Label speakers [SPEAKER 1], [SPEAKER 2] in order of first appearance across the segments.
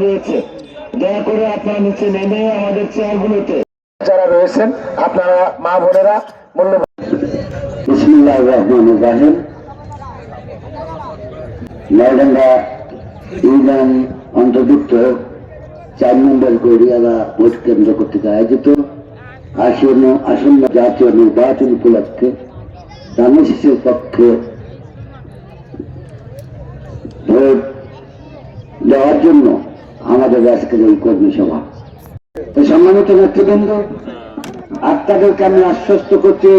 [SPEAKER 1] রয়েছে দয়া করে আপনারা নিচে নেমে আমাদের চেয়ারগুলোতে। যারা রয়েছেন আপনারা মা বোনেরা মূল্যবান বিসমুল্লাহ রহমান রাহিম। নয়ডাঙ্গা ইউনিয়ন অন্তর্ভুক্ত চার নম্বর গড়িয়ালা ভোট কেন্দ্র কর্তৃক আয়োজিত আসন্ন আসন্ন জাতীয় নির্বাচন উপলক্ষে দামেশিসের পক্ষে ভোট দেওয়ার জন্য আমাদের আজকের এই কর্মী সভা। তো সম্মানিত নেতৃবৃন্দ আপনাদেরকে আমি আশ্বস্ত করছি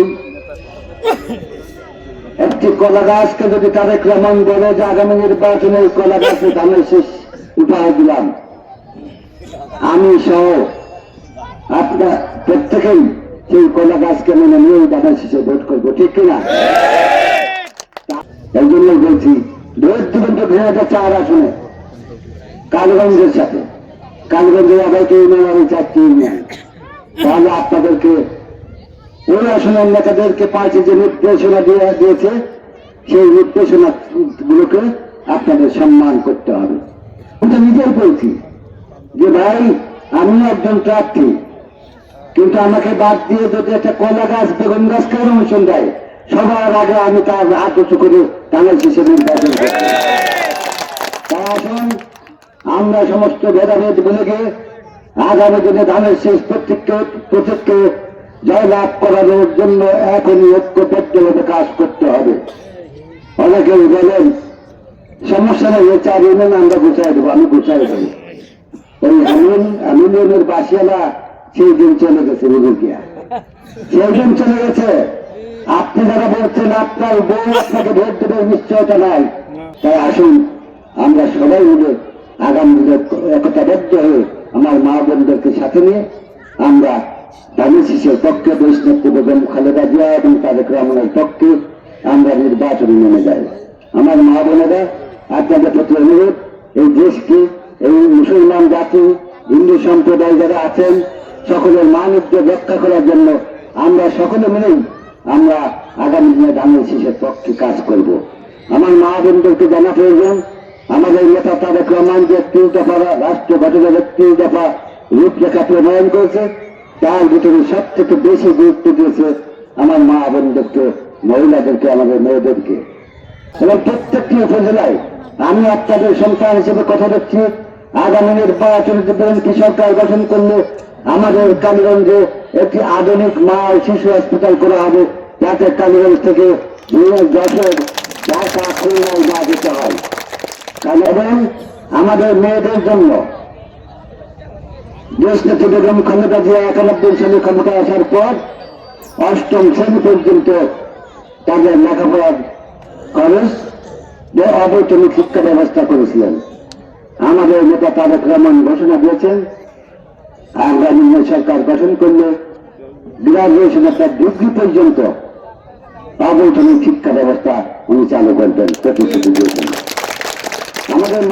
[SPEAKER 1] একটি কলা গাছকে যদি তারেক রহমান বলে যে আগামী নির্বাচনে কলা গাছে ধানের শেষ উপহার দিলাম আমি সহ আপনার প্রত্যেকেই সেই কলা গাছকে মেনে নিয়ে ধানের শেষে ভোট করব ঠিক কিনা? এই জন্যই বলছি ভোট দিবেন তো দুই হাজার চার আসনে। কালীগঞ্জের সাথে। কালীগঞ্জের ইউনিয়ন আমি চারটি ইউনিয়ন তাহলে আপনাদেরকে ওই আসনের নেতাদেরকে পার্টি যে নির্দেশনা দিয়ে দিয়েছে, সেই নির্দেশনা গুলোকে আপনাদের সম্মান করতে হবে। আমি নিজের বলছি যে ভাই, আমি একজন প্রার্থী, কিন্তু আমাকে বাদ দিয়ে যদি একটা কলা গাছ, বেগুন গাছ কারণ দেয়? সবার আগে আমি তার আদর্শ করে তাদের হিসেবে নির্বাচন করতে তাই আসুন আমরা সমস্ত ভেদাভেদ গিয়ে আগামী দিনে ধানের শেষ প্রত্যেককে প্রত্যেককে জয়লাভ করানোর জন্য এখনই ঐক্যবদ্ধভাবে কাজ করতে হবে। অনেকেই বলেন, সমস্যা নেই চার ইউনিয়ন আমরা গুছাই দেবো, আমি গুছাই দেবো। ওই আমিন আমিনের বাসিয়ালা সেই দিন চলে গেছে রুগিয়া সেই দিন চলে গেছে। আপনি যারা বলছেন, আপনার বউ আপনাকে ভোট দেবে, নিশ্চয়তা নাই। তাই আসুন, আমরা সবাই মিলে আগামী একতাবদ্ধ হয়ে আমার মা বোনদেরকে সাথে নিয়ে আমরা শিশুর পক্ষে নেত্রী বেগম খালেদা জিয়া এবং তারেক রহমানের পক্ষে আমরা নির্বাচনে নেমে যাই। আমার মা বোনেরা, আপনাদের প্রতি অনুরোধ, এই দেশকে এই মুসলমান জাতি, হিন্দু সম্প্রদায় যারা আছেন, সকলের মানবকে রক্ষা করার জন্য আমরা সকলে মিলেই আমরা আগামী দিনে ধানের পক্ষে কাজ করব। আমার মা বোনদেরকে জানা প্রয়োজন আমাদের নেতা তারেক রহমান যে তিন দফা রাষ্ট্র গঠনের তিন দফা রূপরেখা প্রণয়ন করেছে, তার ভিতরে সব থেকে বেশি গুরুত্ব দিয়েছে আমার মা বোনদেরকে মহিলাদেরকে, আমাদের মেয়েদেরকে। এবং প্রত্যেকটি উপজেলায় আমি আপনাদের সন্তান হিসেবে কথা দিচ্ছি, আগামী নির্বাচনে বিএনপি সরকার গঠন করলে আমাদের কালীগঞ্জে একটি আধুনিক মা শিশু হসপিটাল করা হবে, যাতে কালীগঞ্জ থেকে যশোর ঢাকা খুলনায় না যেতে হয়। এবং আমাদের মেয়েদের জন্য দেশ নেত্রী বেগম ক্ষমতা জিয়া একানব্বই সালে ক্ষমতা আসার পর অষ্টম শ্রেণি পর্যন্ত তাদের লেখাপড়ার খরচ অবৈতনিক শিক্ষা ব্যবস্থা করেছিলেন। আমাদের নেতা তারেক রহমান ঘোষণা দিয়েছেন আগামী সরকার গঠন করলে গ্রাজুয়েশন অর্থাৎ ডিগ্রি পর্যন্ত অবৈতনিক শিক্ষা ব্যবস্থা উনি চালু করবেন, প্রতিশ্রুতি দিয়েছেন। আমাদের